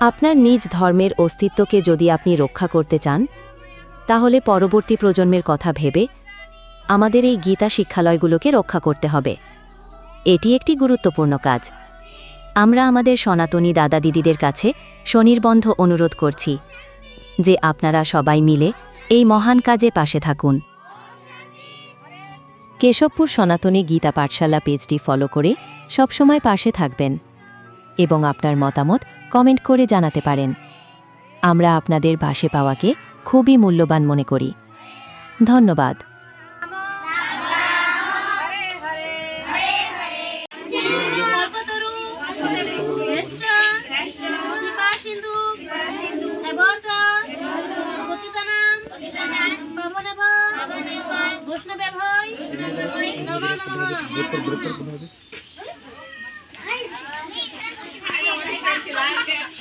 আপনার নিজ ধর্মের অস্তিত্বকে যদি আপনি রক্ষা করতে চান, তাহলে পরবর্তী প্রজন্মের কথা ভেবে আমাদের এই গীতা শিক্ষালয়গুলোকে রক্ষা করতে হবে। এটি একটি গুরুত্বপূর্ণ কাজ। আমরা আমাদের সনাতনী দাদা দিদিদের কাছে স্বনির্বন্ধ অনুরোধ করছি যে আপনারা সবাই মিলে এই মহান কাজে পাশে থাকুন। কেশবপুর সনাতনী গীতা পাঠশালা পেজটি ফলো করে সবসময় পাশে থাকবেন। এবং আপনার মতামত কমেন্ট করে জানাতে পারেন। আমরা আপনাদের পাশে পাওয়াকে খুবই মূল্যবান মনে করি। ধন্যবাদ। বৈষ্ণবে নমো নমঃ। like it.